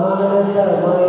ஆனந்தமாய்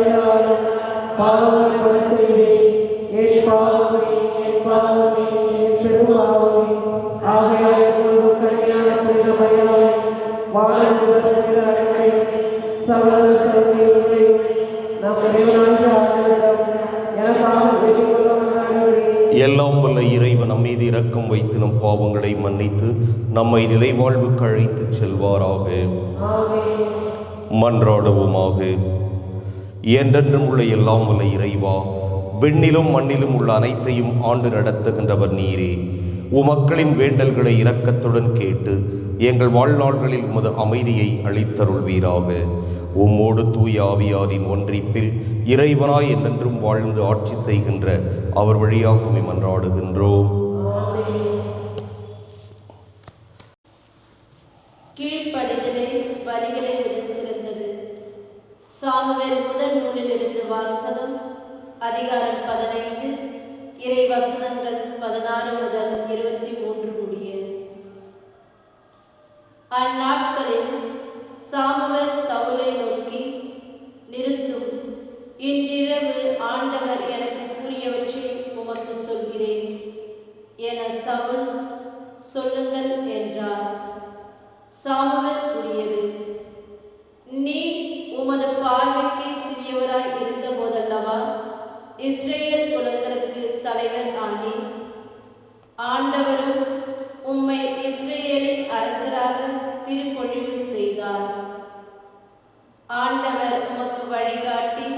பாவங்கள் கொலை செய்தேன் என் பாவமே என் பாவமே என் பெரும்பாவமே ஆகையால் எப்பொழுதும் கண்ணியான புனித மரியாதை வாழ்ந்த புனித அனைவரையும் சகோதர சகோதரிகளையும் நம் ஆண்டவரிடம் எனக்காக எல்லாம் வல்ல இறைவன் நம் மீது இரக்கம் வைத்து நம் பாவங்களை மன்னித்து நம்மை நிலைவாழ்வுக்கு அழைத்துச் செல்வாராக. மன்றாடுவோமாக. என்றென்றும் உள்ள எல்லாம் வல்ல இறைவா விண்ணிலும் மண்ணிலும் உள்ள அனைத்தையும் ஆண்டு நடத்துகின்றவர் நீரே. உமக்களின் வேண்டல்களை இரக்கத்துடன் கேட்டு எங்கள் வாழ்நாள்களில் உமது அமைதியை அளித்தருள்வீராக. உம்மோடு தூய ஆவியாரின் ஒன்றிப்பில் இறைவனாய் என்றென்றும் வாழ்ந்து ஆட்சி செய்கின்ற அவர் வழியாக மன்றாடுகின்றோம். கீழ்ப்படிதலே வரிகளை விட சிறந்தது. சாமுவேல் முதல் நூலிலிருந்து வாசகம் அதிகாரம் பதினைந்து இறை வசனங்கள் பதினாறு முதல் இருபத்தி மூன்று முடிய அந்நாட்களில் சாமுவேல் சவுலை நோக்கி நிறுத்தும். இன்றிரவு ஆண்டவர் எனக்கு கூறியவற்றை உமக்கு சொல்கிறேன் என சவுல் சொல்லுங்கள் என்றார். சாமுவேல் இஸ்ரேல் குலங்களுக்கு தலைவர் ஆனேன். ஆண்டவரும் உம்மை இஸ்ரேலின் அரசராக திருப்பொழிவு செய்தார். ஆண்டவர் உமக்கு வழிகாட்டி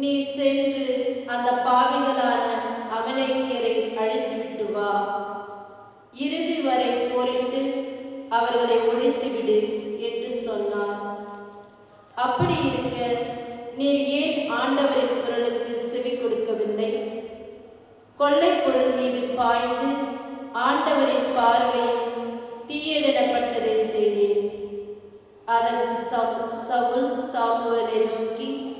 நீ சென்று அந்த பா அமலேக்கியரை அழைத்துவிட்டு வா இறுதி வரை போரிட்டு அவர்களை ஒழித்துவிடு என்று சொன்னார் அப்படி இருக்க நீர் ஏன் ஆண்டவரின் குரலுக்கு செவி கொடுக்கவில்லை கொள்ளைப் பொருள் மீது பாய்ந்து ஆண்டவரின் பார்வையில் தீயதெனப்பட்டதை செய்தேன். அதற்கு சவு- சவுல் சாமுவலை நோக்கி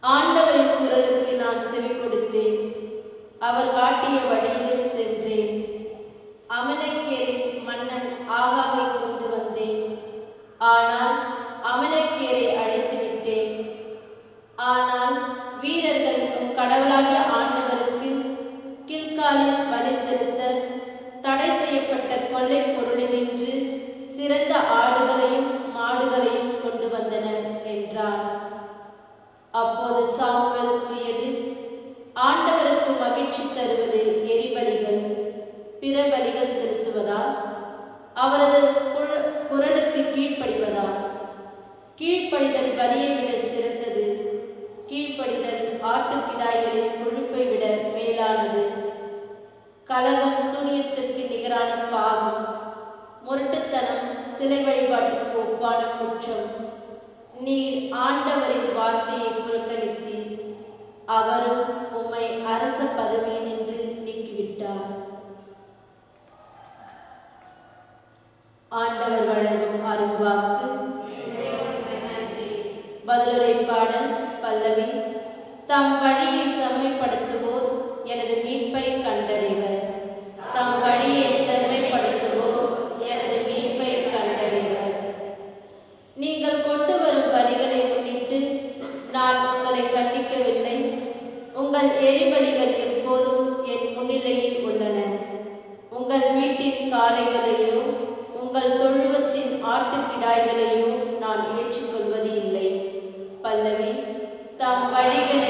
ஆண்டவரின் குரலுக்கு நான் செவி கொடுத்தேன். அவர் காட்டிய வழியிலும் சாமுவல் கூறியது ஆண்டவருக்கு மகிழ்ச்சி தருவது எரிபலிகள் பிற பலிகள் செலுத்துவதா அவரது குரலுக்கு கீழ்ப்படிவதா கீழ்ப்படிதல் பலியை விட சிறந்தது. கீழ்ப்படிதல் ஆட்டுக்கிடாய்களின் கொழுப்பை விட மேலானது. கலகம் சூனியத்திற்கு நிகரான பாவம். முரட்டுத்தனம் சிலை வழிபாட்டுக்கு ஒப்பான குற்றம். நீர் ஆண்டவரின் வார்த்தையை புறக்கணித்து அவரும் உம்மை அரச பதவியினின்று நீக்கிவிட்டார். ஆண்டவர் வழங்கும் அருள்வாக்கு பதிலுரை பாடல் பல்லவி தம் வழியை செம்மைப்படுத்துவோர் വഴികൾ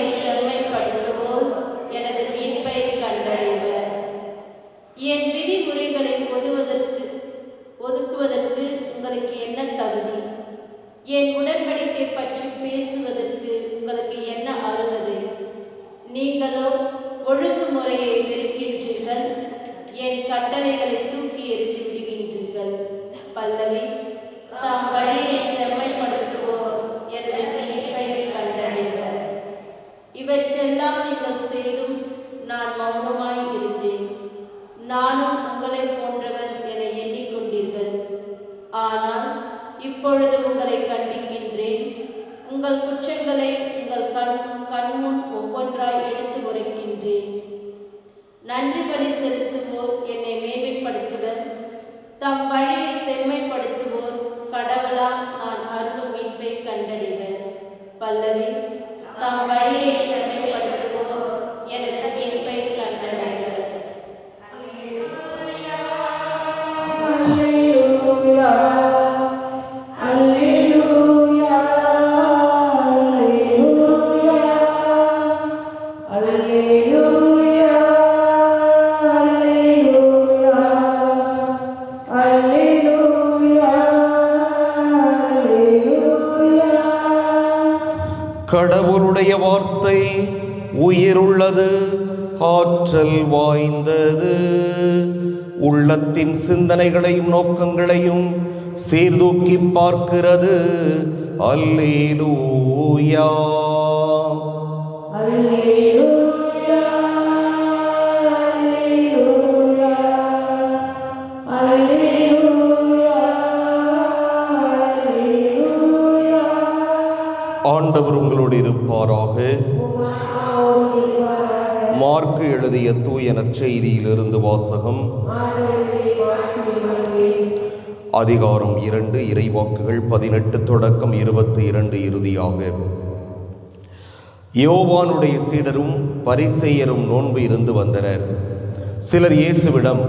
உயிருள்ளது ஆற்றல் வாய்ந்தது. உள்ளத்தின் சிந்தனைகளையும் நோக்கங்களையும் சீர்தூக்கி பார்க்கிறது. அல்லேலூயா. ஆண்டவர் உங்களோடு இருப்பாராக. மார்க்கு எழுதிய தூய நற்செய்தியிலிருந்து வாசகம். அதிகாரம் இரண்டு இறைவாக்குகள் பதினெட்டு தொடக்கம் இருபத்தி இரண்டு இறுதியாக. யோவானுடைய சீடரும் பரிசெயரும் நோன்பு இருந்து வந்தனர். சிலர் இயேசுவிடம்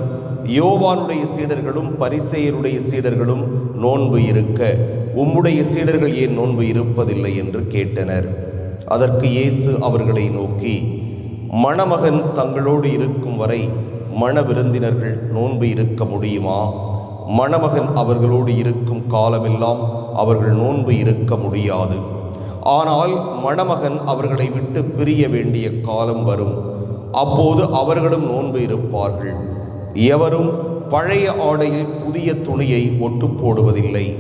யோவானுடைய சீடர்களும் பரிசெயருடைய சீடர்களும் நோன்பு இருக்க உம்முடைய சீடர்கள் ஏன் நோன்பு இருப்பதில்லை? என்று கேட்டனர். அதற்கு இயேசு அவர்களை நோக்கி மணமகன் தங்களோடு இருக்கும் வரை மண விருந்தினர்கள் நோன்பு இருக்க முடியுமா? மணமகன் அவர்களோடு இருக்கும் காலமெல்லாம் அவர்கள் நோன்பு இருக்க முடியாது. ஆனால் மணமகன் அவர்களை விட்டு பிரிய வேண்டிய காலம் வரும். அப்போது அவர்களும் நோன்பு இருப்பார்கள். எவரும் பழைய ஆடையில் புதிய துணியை ஒட்டு போடுவதில்லை.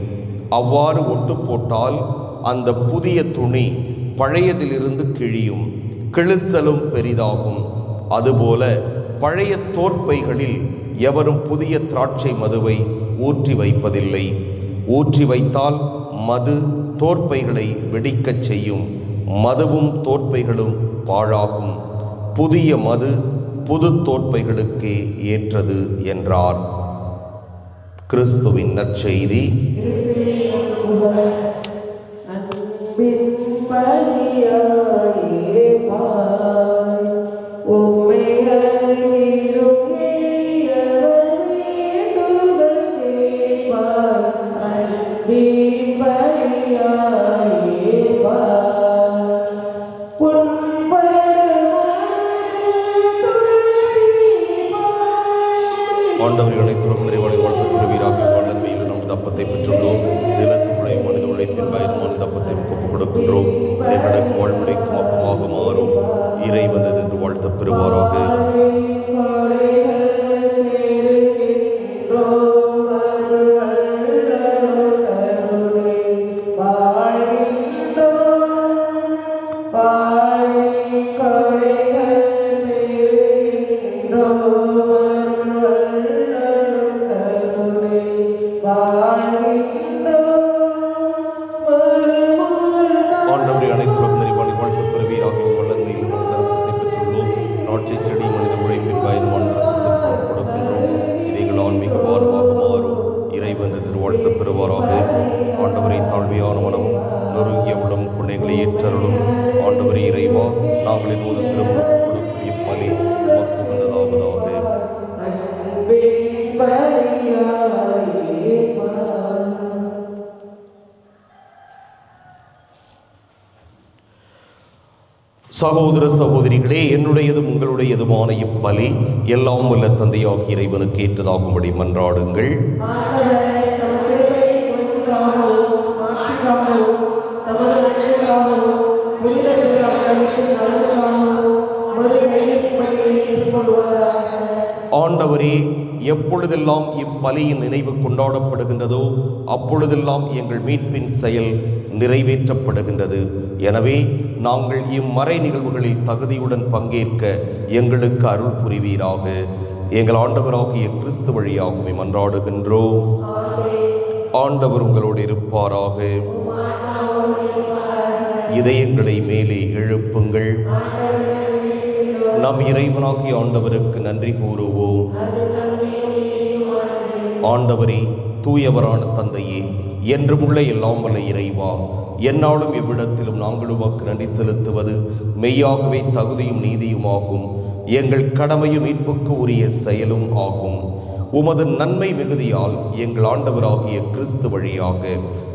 அவ்வாறு ஒட்டு போட்டால் அந்த புதிய துணி பழையதிலிருந்து கிழியும். கிழிசலும் பெரிதாகும். அதுபோல பழைய தோற்பைகளில் எவரும் புதிய திராட்சை மதுவை ஊற்றி வைப்பதில்லை. ஊற்றி வைத்தால் மது தோற்பைகளை வெடிக்கச் செய்யும். மதுவும் தோற்பைகளும் பாழாகும். புதிய மது புது தோற்பைகளுக்கே ஏற்றது என்றார். கிறிஸ்துவின் நற்செய்தி. கிறிஸ்துவே உமக்கு சகோதர சகோதரிகளே என்னுடையதும் உங்களுடையதுமான இப்பலி எல்லாம் வல்ல தந்தையாகிய இறைவனுக்கு ஏற்றதாகும்படி மன்றாடுங்கள். ஆண்டவரே எப்பொழுதெல்லாம் இப்பலியின் நினைவு கொண்டாடப்படுகின்றதோ அப்பொழுதெல்லாம் எங்கள் மீட்பின் செயல் நிறைவேற்றப்படுகின்றது. எனவே நாங்கள் இம்மறை நிகழ்வுகளில் தகுதியுடன் பங்கேற்க எங்களுக்கு அருள் புரிவீராக. எங்கள் ஆண்டவராகிய கிறிஸ்து வழியாகவே மன்றாடுகின்றோம். ஆண்டவர் உங்களோடு இருப்பாராக. இதயங்களை மேலே எழுப்புங்கள். நம் இறைவனாகிய ஆண்டவருக்கு நன்றி கூறுவோம். ஆண்டவரே தூயவரான தந்தையே என்றும் உள்ள எல்லாம் வல்ல இறைவா என்னாலும் எவ்விடத்திலும் நாங்கள் உமக்கு நன்றி செலுத்துவது மெய்யாகவே தகுதியும் நீதியுமாகும் எங்கள் கடமையும் மீட்புக்கு உரிய செயலும் ஆகும். உமது நன்மை மிகுதியால் எங்கள் ஆண்டவராகிய கிறிஸ்து வழியாக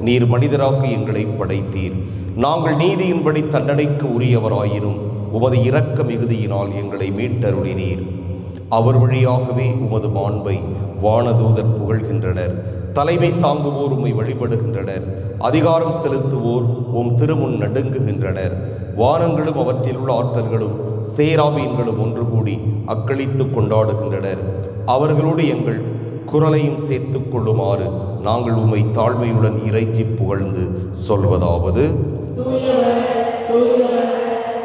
நீர் மனிதராக எங்களை படைத்தீர். நாங்கள் நீதியின்படி தண்டனைக்கு உரியவராயினும் உமது இரக்க மிகுதியினால் எங்களை மீட்டருளினீர். அவர் வழியாகவே உமது மாண்பை வானதூதர் புகழ்கின்றனர். தலைமை தாங்குவோர் உம்மை வழிபடுகின்றனர். அதிகாரம் செலுத்துவோர் உம் திருமுன் நடுங்குகின்றனர். வானங்களும் அவற்றில் உள்ள ஆற்றல்களும் சேராபீன்களும் ஒன்று கூடி அக்களித்து கொண்டாடுகின்றனர். அவர்களோடு எங்கள் குரலையும் சேர்த்துக் கொள்ளுமாறு நாங்கள் உம்மை தாழ்மையுடன் இறைச்சி புகழ்ந்து சொல்வதாவது. தூயவர் தூயவர்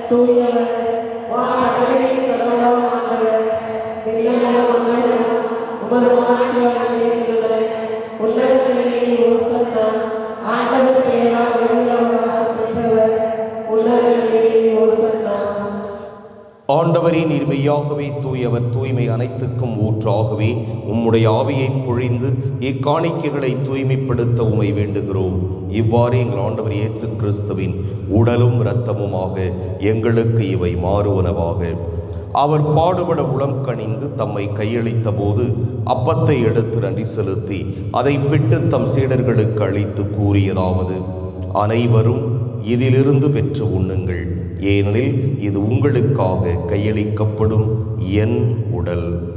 தூயவர். ஆண்டவரின் மாட்சியால் ஆண்டவர் பெயரால் பெற்றவர் ஆண்டவரே நீர் மெய்யாகவே தூயவர் தூய்மை அனைத்துக்கும் ஊற்றாகவே உம்முடைய ஆவியை பொழிந்து இக்காணிக்கைகளை தூய்மைப்படுத்த உமை வேண்டுகிறோம். இவ்வாறு எங்கள் ஆண்டவர் இயேசு கிறிஸ்துவின் உடலும் இரத்தமுமாக எங்களுக்கு இவை மாறுவனவாக. அவர் பாடுபட உளம் கணிந்து தம்மை கையளித்த போது அப்பத்தை எடுத்து நன்றி செலுத்தி அதை பிட்டு தம் சீடர்களுக்கு அளித்து கூறியதாவது அனைவரும் இதிலிருந்து பெற்று உண்ணுங்கள். ஏனெனில் இது உங்களுக்காக கையளிக்கப்படும் என் உடல்.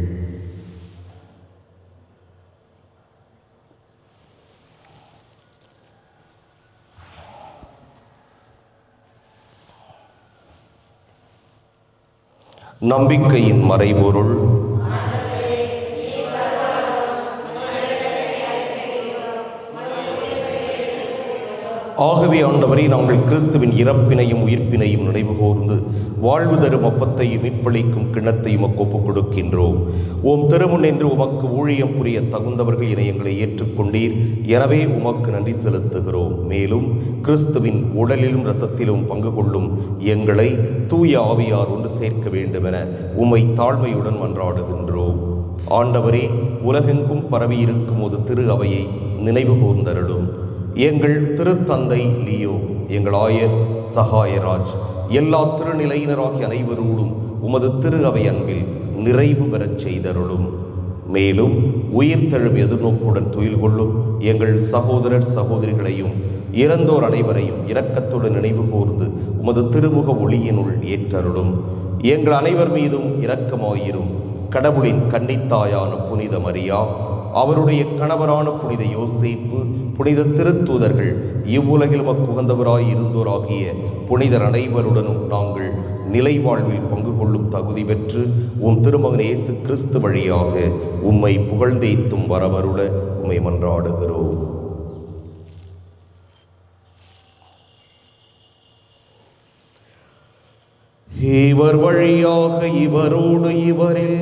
நம்பிக்கையின் மறைபொருள். ஆகவே ஆண்டவரே நாங்கள் கிறிஸ்துவின் இறப்பினையும் உயிர்ப்பினையும் நினைவு கூர்ந்து வாழ்வு தரும் அப்பத்தையும் மீட்பளிக்கும் கிண்ணத்தையும் உமக்கு ஒப்புக் கொடுக்கின்றோம். ஓம் திருமுன் என்று உமக்கு ஊழியம் புரிய தகுந்தவர்கள் என எங்களை ஏற்றுக்கொண்டீர். எனவே உமக்கு நன்றி செலுத்துகிறோம். மேலும் கிறிஸ்துவின் உடலிலும் இரத்தத்திலும் பங்கு கொள்ளும் எங்களை தூய ஆவியார் ஒன்று சேர்க்க வேண்டுமென உம்மை தாழ்மையுடன் மன்றாடுகின்றோம். ஆண்டவரே உலகெங்கும் பரவியிருக்கும் ஒரு திரு அவையை நினைவு கூர்ந்தருளும். எங்கள் திருத்தந்தை லியோ எங்கள் ஆயர் சகாயராஜ் எல்லா திருநிலையினராகிய அனைவரோடும் உமது திரு அவை அன்பில் நிறைவு பெறச் செய்தருளும். மேலும் உயிர் தழும் எதிர்நோக்குடன் துயில் கொள்ளும் எங்கள் சகோதரர் சகோதரிகளையும் இறந்தோர் அனைவரையும் இரக்கத்துடன் நினைவு கூர்ந்து உமது திருமுக ஒளியினுள் ஏற்றருளும். எங்கள் அனைவர் மீதும் இரக்கமாயிரும். கடவுளின் கன்னித்தாயான புனித மரியா அவருடைய கணவரான புனித யோசேப்பு புனித திருத்தூதர்கள் இவ்வுலகில் மக்குகந்தவராய் இருந்தோராகிய புனிதர் அனைவருடனும் நாங்கள் நிலை வாழ்வில் பங்கு கொள்ளும் தகுதி பெற்று உம் திருமகன் இயேசு கிறிஸ்து வழியாக உம்மை புகழ்ந்தேத்தும் வரமருள உம்மை மன்றாடுகிறோம். இவர் வழியாக இவரோடு இவரில்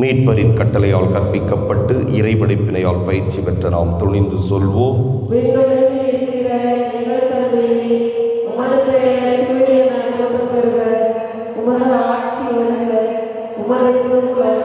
மீட்பரின் கட்டளையால் கற்பிக்கப்பட்டு இறைபடிப்பினையால் பயிற்சி பெற்ற நாம் துணிந்து சொல்வோம். உமது பெயர் உமது ஆட்சி வருக உமது திருக்குளம்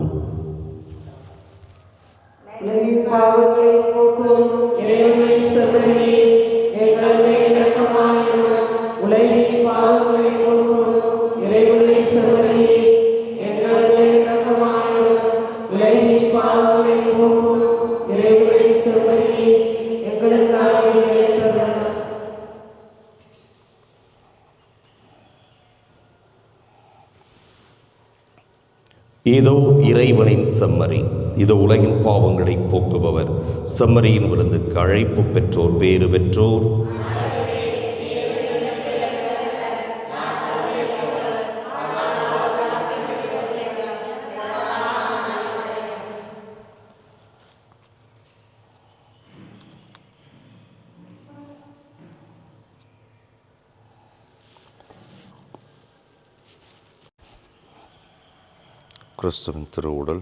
செம்மறி இது உலகின் பாவங்களை போக்குபவர். செம்மறியின் விருந்துக்கு அழைப்பு பெற்றோர் பேறு பெற்றோர்? கிறிஸ்துவின் திருவுடல்.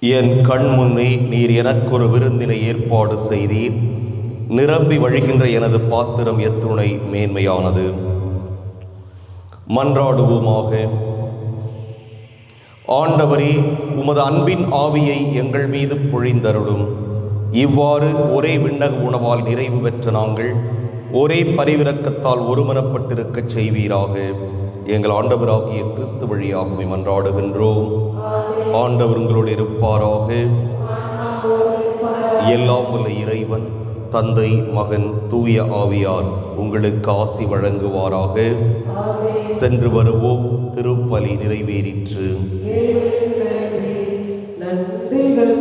என் கண் முன்னே நீர் எனக்கு ஒரு விருந்தினை ஏற்பாடு செய்தீர். நிரம்பி வழிகின்ற எனது பாத்திரம் எத்துணை மேன்மையானது. மன்றாடுவோமாக. ஆண்டவரே உமது அன்பின் ஆவியை எங்கள் மீது பொழிந்தருளும். இவ்வாறு ஒரே விண்ணக உணவால் நிறைவு பெற்ற நாங்கள் ஒரே பரிவிறக்கத்தால் ஒருமனப்பட்டிருக்கச் செய்வீராக. எங்கள் ஆண்டவராகிய கிறிஸ்து வழியாகவே மன்றாடுகின்றோம். ஆண்டவர்களோடு இருப்பாராக. எல்லாம் உள்ள இறைவன் தந்தை மகன் தூய ஆவியார் உங்களுக்கு ஆசி வழங்குவாராக. சென்று வருவோம் திருப்பலி நிறைவேறிற்று. நன்றிகள்